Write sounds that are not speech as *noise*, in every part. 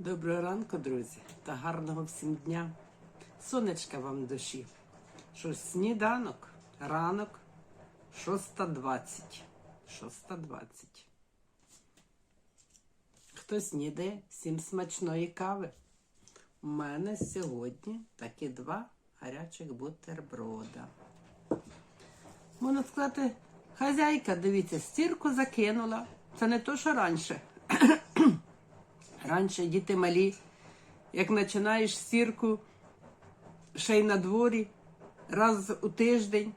Доброго ранку, друзі, та гарного всім дня. Сонечка вам в душі. Що сніданок, ранок, 6.20. 6.20. Хто снідає, всім смачної кави. У мене сьогодні такі два гарячих бутерброда. Можна сказати, хазяйка, дивіться, стірку закинула. Це не то, що раніше. Раніше діти малі, як починаєш сірку ще й на дворі, раз у тиждень,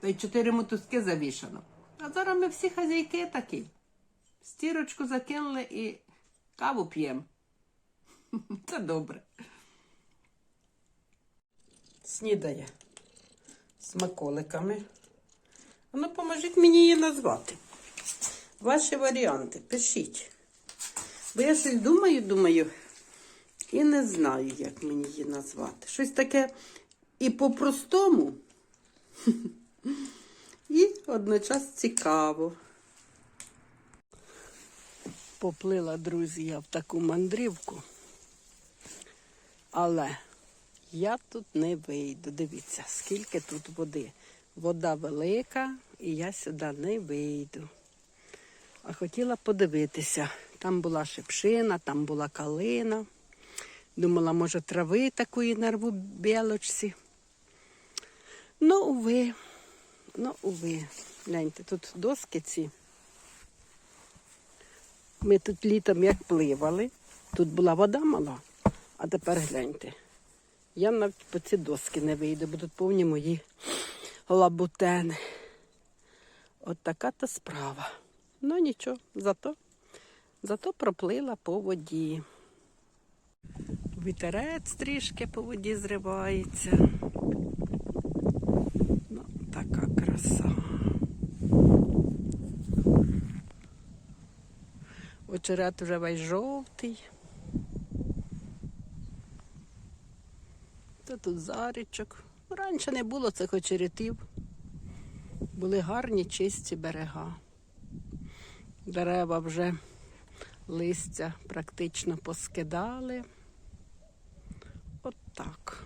та й чотири мотузки завішано. А зараз ми всі хазяйки такі. Стірочку закинули і каву п'ємо. *laughs* Це добре. Снідає з маколиками. Ну, поможіть мені її назвати. Ваші варіанти, пишіть. Бо я щось думаю, думаю, і не знаю, як мені її назвати. Щось таке і по-простому, *laughs* і одночас цікаво. Поплила, друзі, я в таку мандрівку, але я тут не вийду. Дивіться, скільки тут води. Вода велика, і я сюди не вийду. А хотіла подивитися. Там була шипшина, там була калина. Думала, може, трави такої нарву білочці. Ну, уви, ну, уви. Гляньте, тут доски ці. Ми тут літом як пливали. Тут була вода мала, а тепер гляньте. Я навіть по ці доски не вийду, бо тут повні мої лабутени. От така то справа. Ну нічого, зато, зато проплила по воді. Вітерець трішки по воді зривається. Ну, така краса. Очерет вже весь жовтий. Та тут зарічок. Раніше не було цих очеретів. Були гарні чисті берега. Дерева вже листя практично поскидали. От так.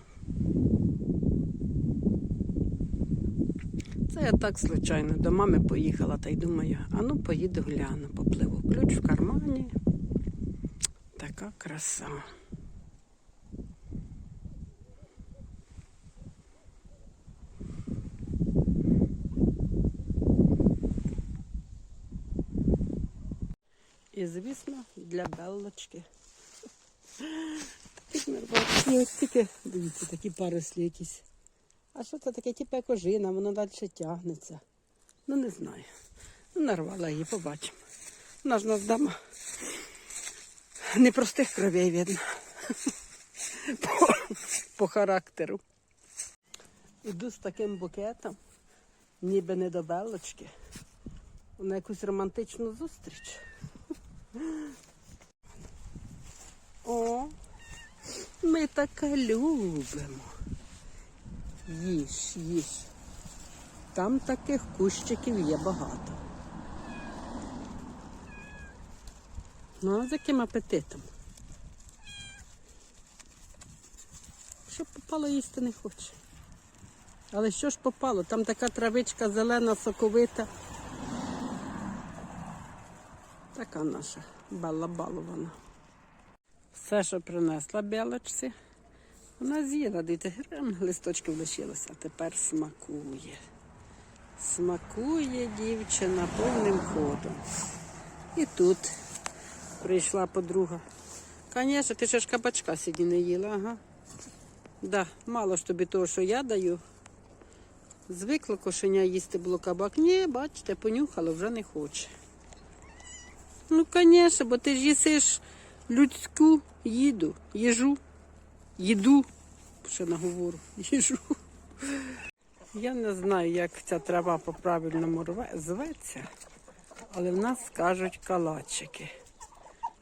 Це я так случайно до мами поїхала та й думаю, а ну поїду гляну, попливу. Ключ в кармані. Така краса. І, звісно, для Беллочки. Таких нервових. Ось тільки, дивіться, такі парослі якісь. А що це таке, типу як ожина, воно далі тягнеться. Ну, не знаю. Ну, нарвала її, побачимо. Вона ж нас дама непростих кровей видно. *laughs* По, по характеру. Іду з таким букетом, ніби не до Беллочки, на якусь романтичну зустріч. О, ми таке любимо. Їж, їж. Там таких кущиків є багато. Ну, а з яким апетитом? Що попало їсти не хоче. Але що ж попало? Там така травичка зелена, соковита. Така наша Белла балована. Все, що принесла білочці, вона з'їла, грам листочків лишилося, а тепер смакує. Смакує дівчина повним ходом. І тут прийшла подруга. Звісно, ти ще ж кабачка сьогодні не їла, ага. Да, мало ж тобі того, що я даю. Звикло кошеня їсти було кабак. Ні, бачите, понюхало, вже не хоче. Ну, звісно, бо ти ж їсиш людську їду, їжу, їду, ще наговору, їжу. Я не знаю, як ця трава по-правильному зветься, але в нас кажуть калачики.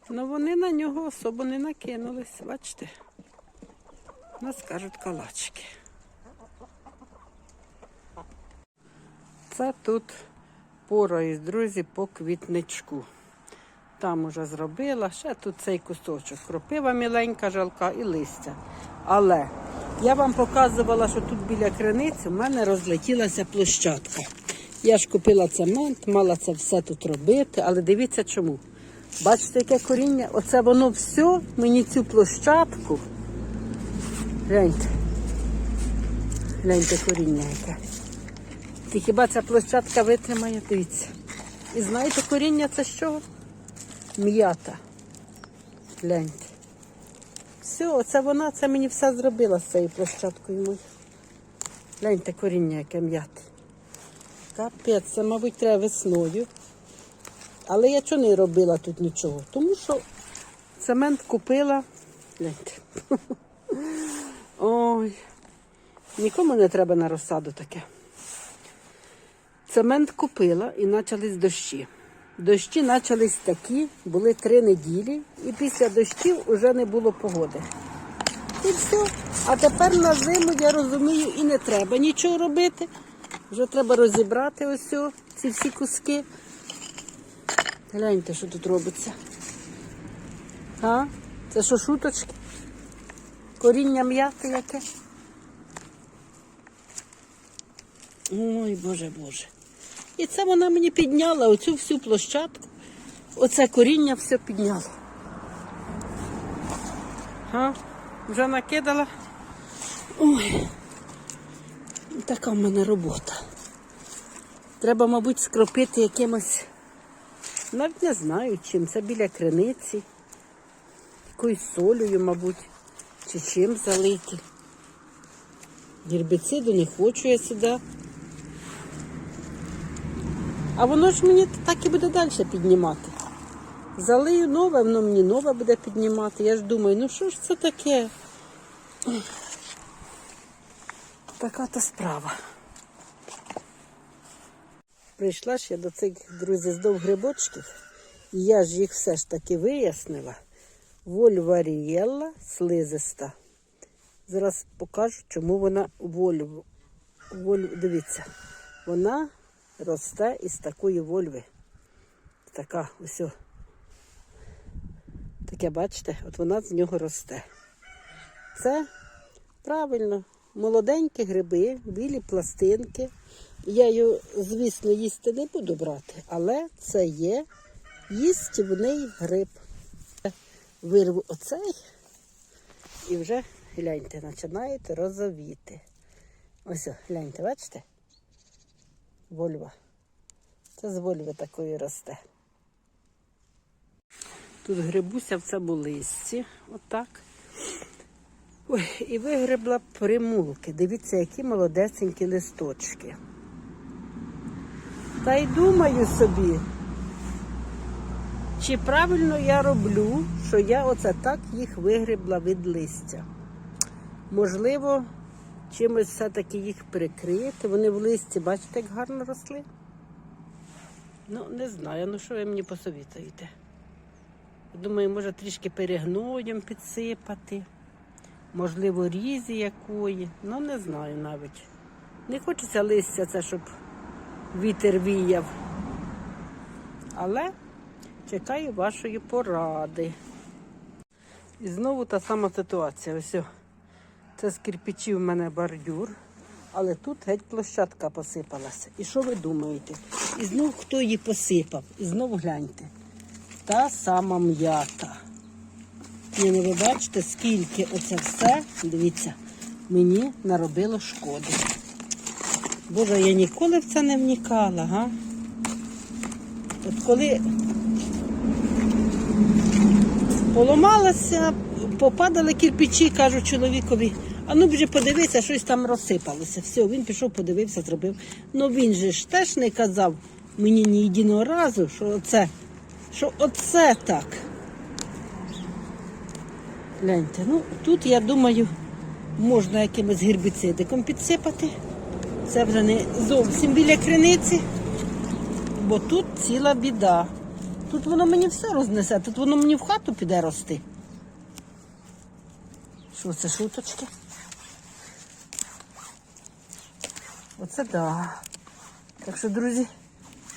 Ну вони на нього особо не накинулись, бачите? В нас кажуть калачики. Це тут пораюсь, друзі, по квітничку. Там уже зробила, ще тут цей кусочок. Кропива міленька, жалка і листя. Але я вам показувала, що тут біля криниці в мене розлетілася площадка. Я ж купила цемент, мала це все тут робити, але дивіться чому. Бачите, яке коріння? Оце воно все, мені цю площадку. Гляньте. Гляньте коріння яке. Ти хіба ця площадка витримає? Дивіться. І знаєте, коріння це з що? М'ята. Гляньте. Все, оце вона, це мені все зробила з цією площадкою моєю. Гляньте коріння, яке м'яте. Капець, це, мабуть, треба весною. Але я чого не робила тут нічого? Тому що цемент купила. Гляньте. *laughs* Ой. Нікому не треба на розсаду таке. Цемент купила і почались дощі. Дощі почались такі, були три неділі, і після дощів вже не було погоди. І все. А тепер на зиму, я розумію, і не треба нічого робити. Вже треба розібрати ось ці всі куски. Гляньте, що тут робиться. А? Це що шуточки? Коріння м'яти яке? Ой, Боже, Боже. І це вона мені підняла оцю всю площадку. Оце коріння все підняло. А? Вже накидала. Ой. Така в мене робота. Треба, мабуть, скропити якимось, навіть не знаю чим. Це біля криниці, якоюсь солею, мабуть, чи чим залити. Гербіциду не хочу я сюди. А воно ж мені так і буде далі піднімати. Залию нове, воно мені нове буде піднімати. Я ж думаю, ну що ж це таке? Така то справа. Прийшла ж я до цих, друзі, здов грибочків, і я ж їх все ж таки вияснила. Вольварієлла слизиста. Зараз покажу, чому вона вольв. Вольв, дивіться, вона росте із такої вольви. Така ось. Таке, бачите, от вона з нього росте. Це правильно, молоденькі гриби, білі пластинки. Я його, звісно, їсти не буду брати, але це є їстівний гриб. Вирву оцей і вже, гляньте, починаєте розовіти. Ось, гляньте, бачите? Вольва. Це з вольви такої росте. Тут грибуся в цьому листі, отак. Ой, і вигребла примулки. Дивіться, які молодесенькі листочки. Та й думаю собі, чи правильно я роблю, що я оце так їх вигребла від листя. Можливо, чимось все-таки їх прикрити. Вони в листі, бачите, як гарно росли? Ну, не знаю, ну що ви мені посовітуєте? Думаю, може трішки перегноєм підсипати, можливо, різі якої. Ну, не знаю навіть. Не хочеться листя це, щоб вітер віяв. Але чекаю вашої поради. І знову та сама ситуація. Ось це з кирпичів в мене бордюр, але тут геть площадка посипалася. І що ви думаєте? І знов хто її посипав? І знов гляньте. Та сама м'ята. Ні, ну ви бачите, скільки оце все, дивіться, мені наробило шкоди. Боже, я ніколи в це не вникала, га? От коли поламалася, попадали кирпичі, кажу чоловікові, а ну вже подивися, щось там розсипалося. Все, він пішов, подивився, зробив. Ну він же ж теж не казав мені ні єдиного разу, що оце, що оце так. Гляньте, ну тут, я думаю, можна якимось гербіцидиком підсипати. Це вже не зовсім біля криниці, бо тут ціла біда. Тут воно мені все рознесе, тут воно мені в хату піде рости. Що це шуточки? Оце да. Так що, друзі,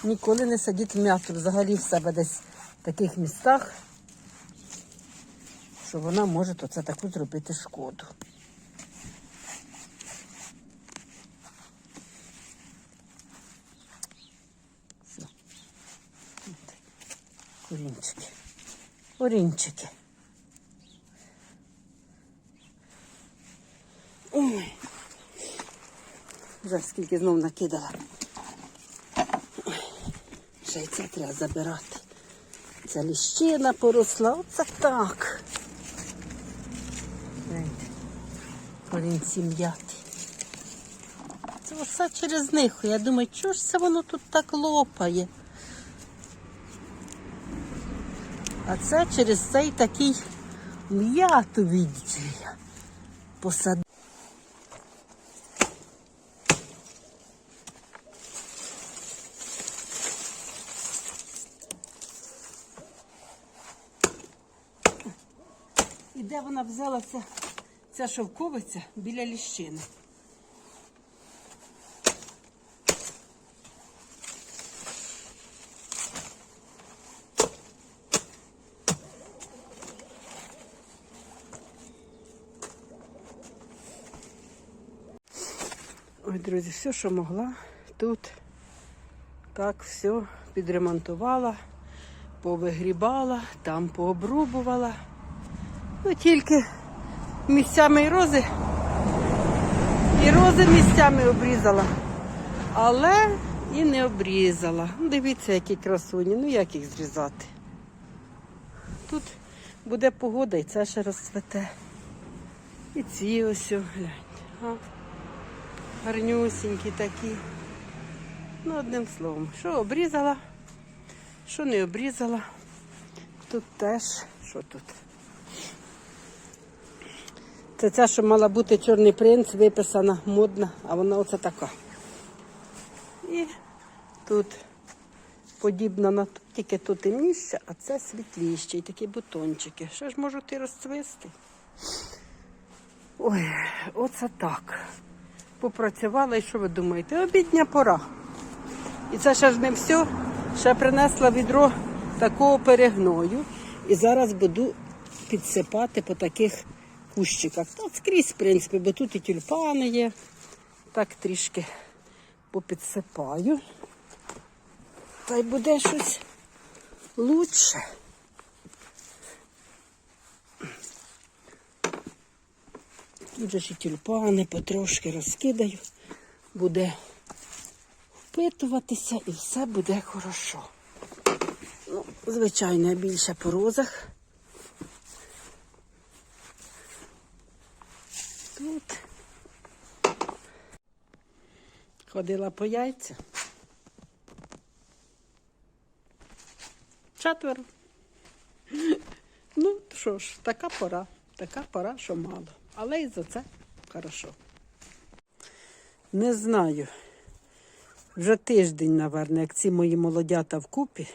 ніколи не садіть м'яту взагалі в себе десь в таких містах, що вона може оце таку зробити шкоду. Все. Корінчики. Корінчики. Вже скільки знов накидала. Ще й це треба забирати. Ця ліщина поросла. Оце так. Корінці м'яти. Це все через них. Я думаю, чого ж це воно тут так лопає? А це через цей такий м'яту видите ли, я посадила. І де вона взялася, ця шовковиця біля ліщини. Ой, друзі, все, що могла, тут так все підремонтувала, повигрібала, там пообрубувала. Ну, тільки місцями і рози, і рози місцями обрізала, але і не обрізала. Ну, Дивіться, які красуні, ну як їх зрізати. Тут буде погода і це ще розцвете. І ці ось, гляньте. Гарнюсінькі такі. Ну, одним словом, що обрізала, що не обрізала. Тут теж, що тут? Це ця, що мала бути чорний принц, виписана, модна, а вона оце така. І тут подібна на тільки тут темніше, а це світліще. І такі бутончики. Що ж можу ти розцвисти? Ой, оце так. Попрацювала і що ви думаєте? Обідня пора. І це ще ж не все. Ще принесла відро такого перегною. І зараз буду підсипати по таких кущиках. Та скрізь, в принципі, бо тут і тюльпани є. Так трішки попідсипаю. Та й буде щось лучше. Тут же і тюльпани потрошки розкидаю. Буде впитуватися і все буде хорошо. Ну, звичайно, більше по розах. Тут ходила по яйця. Четверо. Ну, що ж, така пора, така пора, що мало. Але і за це хорошо. Не знаю. Вже тиждень, напевно, як ці мої молодята вкупі.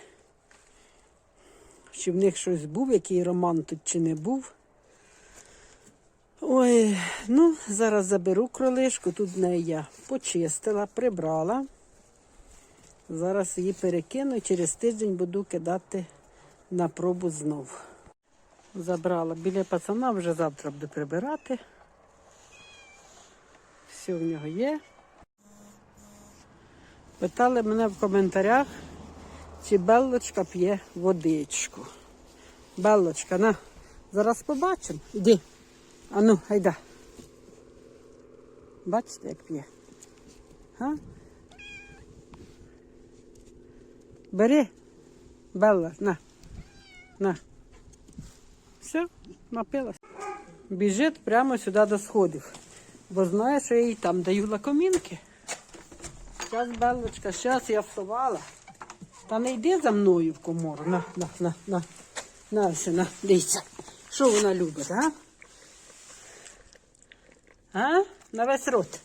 Чи в них щось був, який роман тут чи не був. Ой, ну, зараз заберу кролишку, тут в неї я почистила, прибрала. Зараз її перекину і через тиждень буду кидати на пробу знов. Забрала біля пацана, вже завтра буду прибирати. Все в нього є. Питали мене в коментарях, чи Беллочка п'є водичку. Беллочка, на, зараз побачимо. Іди. Ану, гайда. Бачите, як п'є? Га? Бери, Белла, на. На. Все, напилась. Біжить прямо сюди до сходів. Бо знає, що я їй там даю лакомінки. Зараз, Беллочка, зараз я вставала. Та не йди за мною в комору. На, на, на, на. На, все, на, дивіться. Що вона любить, а? А? На весь рот.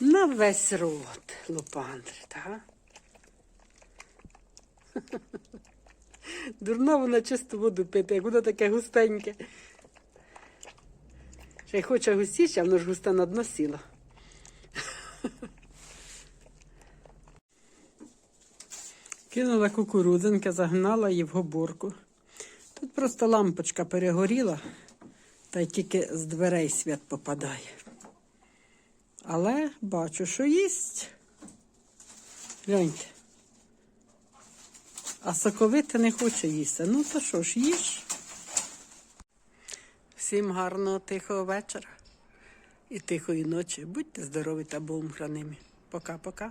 На весь рот, Лопандри, так? *laughs* Дурно вона чисту воду пити, як воно таке густеньке. Ще й хоче густіше, а воно ж густе на дно сіло. *laughs* Кинула кукурудзинки, загнала її в гоборку. Тут просто лампочка перегоріла, та й тільки з дверей світ попадає. Але бачу, що їсть. Гляньте. А соковите не хоче їсти. Ну то що ж, їж. Всім гарного тихого вечора і тихої ночі. Будьте здорові та Богом хранимі. Пока-пока.